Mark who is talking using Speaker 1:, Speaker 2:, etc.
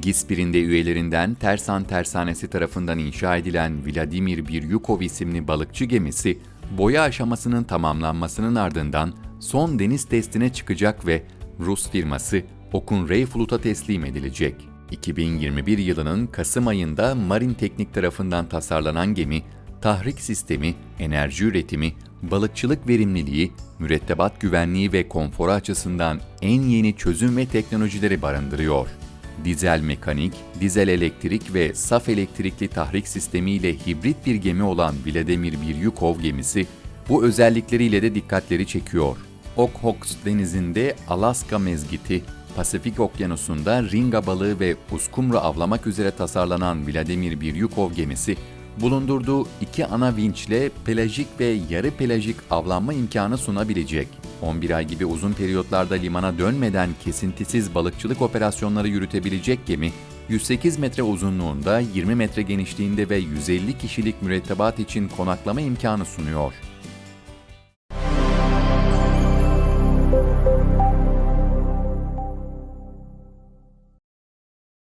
Speaker 1: Gispir'in de üyelerinden Tersan Tersanesi tarafından inşa edilen Vladimir Biryukov isimli balıkçı gemisi, boya aşamasının tamamlanmasının ardından son deniz testine çıkacak ve Rus firması Okun Reyflut'a teslim edilecek. 2021 yılının Kasım ayında Marin Teknik tarafından tasarlanan gemi, tahrik sistemi, enerji üretimi, balıkçılık verimliliği, mürettebat güvenliği ve konforu açısından en yeni çözüm ve teknolojileri barındırıyor. Dizel mekanik, dizel elektrik ve saf elektrikli tahrik sistemiyle hibrit bir gemi olan Vladimir Biryukov gemisi bu özellikleriyle de dikkatleri çekiyor. Okhotsk denizinde Alaska mezgiti, Pasifik Okyanusu'nda ringa balığı ve uskumru avlamak üzere tasarlanan Vladimir Biryukov gemisi, bulundurduğu iki ana vinçle pelajik ve yarı pelajik avlanma imkanı sunabilecek. 11 ay gibi uzun periyotlarda limana dönmeden kesintisiz balıkçılık operasyonları yürütebilecek gemi, 108 metre uzunluğunda, 20 metre genişliğinde ve 150 kişilik mürettebat için konaklama imkanı sunuyor.